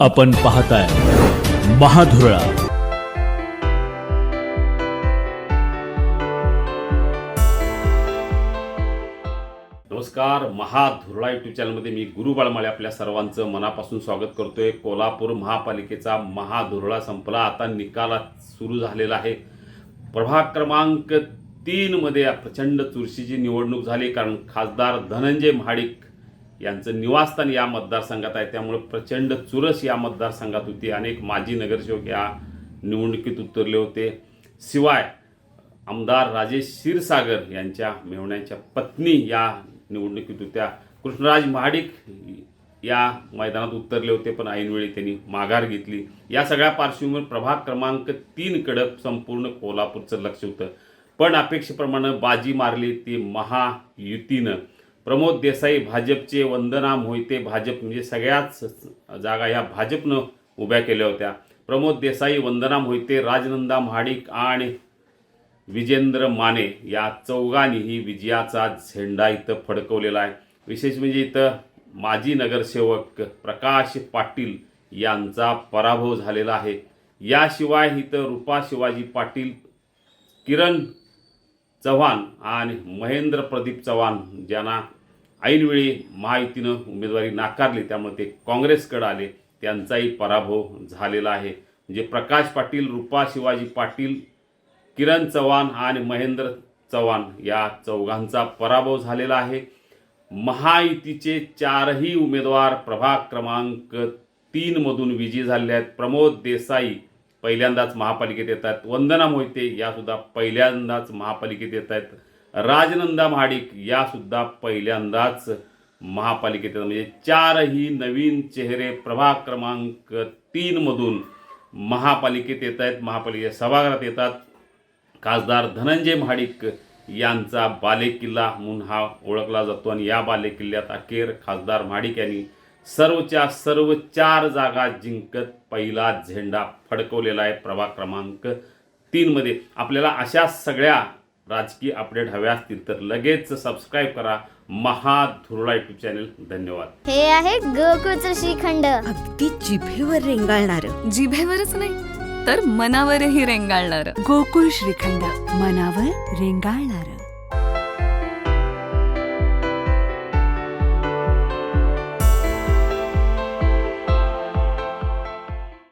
आपण पाहताय महाधुरळा. नमस्कार महाधुरळा युट्यूब चॅनलमध्ये मी गुरु बाळमाळे आपल्या सर्वांचं मनापासून स्वागत करतोय. कोल्हापूर महापालिकेचा महाधुरळा संपला. आता निकाला सुरू झालेला आहे. प्रभाग क्रमांक तीनमध्ये प्रचंड चुरशीची निवडणूक झाली कारण खासदार धनंजय महाडिक यांचं निवासस्थान या मतदारसंघात आहे. त्यामुळे प्रचंड चुरस या मतदारसंघात होती अनेक माजी नगरसेवक या निवडणुकीत उतरले होते. शिवाय आमदार राजेश क्षीरसागर यांच्या मेहण्याच्या पत्नी या निवडणुकीत होत्या. कृष्णराज महाडिक या मैदानात उतरले होते पण ऐनवेळी त्यांनी माघार घेतली. या सगळ्या पार्श्वभूमीवर प्रभाग क्रमांक तीनकडं संपूर्ण कोल्हापूरचं लक्ष होतं. पण अपेक्षेप्रमाणे बाजी मारली ती महायुतीनं. प्रमोद देसाई भाजपचे वंदना मोहिते भाजप म्हणजे सगळ्याच जागा ह्या भाजपनं उभ्या केल्या होत्या. प्रमोद देसाई वंदना मोहिते राजनंदा महाडिक आणि विजेंद्र माने या चौघांनीही विजयाचा झेंडा इथं फडकवलेला आहे. विशेष म्हणजे इथं माजी नगरसेवक प्रकाश पाटील यांचा पराभव झालेला आहे. याशिवाय इथं रूपा शिवाजी पाटील किरण चव्हाण आणि महेंद्र प्रदीप चव्हाण ज्यांना ऐनवेळी महायुतीनं उमेदवारी नाकारली त्यामुळे ते काँग्रेसकडे आले. त्यांचाही पराभव झालेला आहे. म्हणजे प्रकाश पाटील रुपा शिवाजी पाटील किरण चव्हाण आणि महेंद्र चव्हाण या चौघांचा पराभव झालेला आहे. महायुतीचे चारही उमेदवार प्रभाग क्रमांक तीनमधून विजयी झाले आहेत. प्रमोद देसाई पहिल्यांदाच महापालिकेत येत आहेत वंदना मोहिते यासुद्धा पहिल्यांदाच महापालिकेत येत आहेत राजनंदा महाडिक यासुद्धा पहिल्यांदाच महापालिकेत येतात. म्हणजे चारही नवीन चेहरे प्रभाग क्रमांक तीनमधून महापालिकेत येत आहेत महापालिकेच्या सभागृहात येतात. खासदार धनंजय महाडिक यांचा बालेकिल्ला म्हणून हा ओळखला जातो. आणि या बालेकिल्ल्यात अखेर खासदार महाडिक यांनी सर्वच्या सर्व चार जागा जिंकत पहिला झेंडा फडकवलेला आहे प्रभाग क्रमांक तीनमध्ये आपल्याला अशा सगळ्या राजकीय अपडेट हव्या असतील तर लगेच सबस्क्राईब करा. महाधुरळा युट्यूब चॅनल धन्यवाद. हे आहे गोकुळचं श्रीखंड. अगदी जिभेवर रेंगाळणार. जिभेवरच नाही तर मनावरही रेंगाळणार. गोकुळ श्रीखंड. मनावर रेंगाळणार.